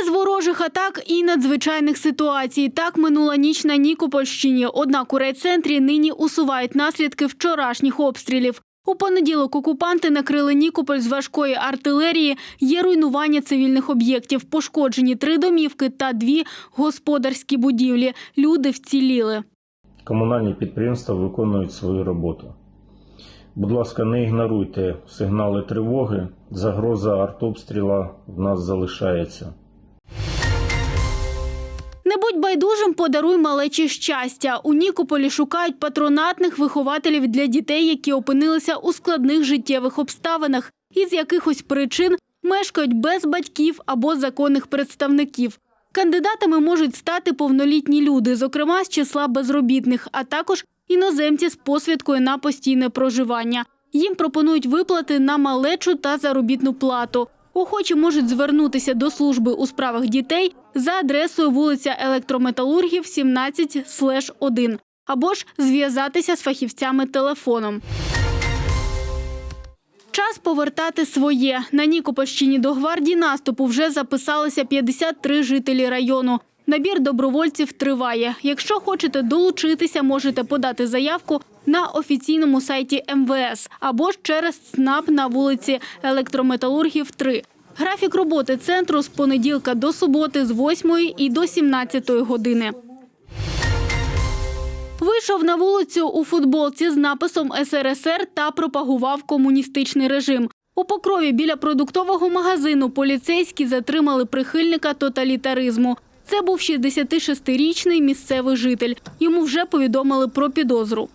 Без ворожих атак і надзвичайних ситуацій. Так минула ніч на Нікопольщині. Однак у райцентрі нині усувають наслідки вчорашніх обстрілів. У понеділок окупанти накрили Нікополь з важкої артилерії. Є руйнування цивільних об'єктів, пошкоджені три домівки та дві господарські будівлі. Люди вціліли. Комунальні підприємства виконують свою роботу. Будь ласка, не ігноруйте сигнали тривоги. Загроза артобстріла в нас залишається. Не будь байдужим, подаруй малечі щастя. У Нікополі шукають патронатних вихователів для дітей, які опинилися у складних життєвих обставинах і з якихось причин мешкають без батьків або законних представників. Кандидатами можуть стати повнолітні люди, зокрема з числа безробітних, а також іноземці з посвідкою на постійне проживання. Їм пропонують виплати на малечу та заробітну плату. Охочі можуть звернутися до служби у справах дітей за адресою вулиця Електрометалургів 17/1 або ж зв'язатися з фахівцями телефоном. Час повертати своє. На Нікопольщині до гвардії наступу вже записалися 53 жителі району. Набір добровольців триває. Якщо хочете долучитися, можете подати заявку на офіційному сайті МВС або ж через ЦНАП на вулиці Електрометалургів 3. Графік роботи центру з понеділка до суботи з 8 і до 17 години. Вийшов на вулицю у футболці з написом СРСР та пропагував комуністичний режим. У Покрові біля продуктового магазину поліцейські затримали прихильника тоталітаризму. Це був 66-річний місцевий житель. Йому вже повідомили про підозру.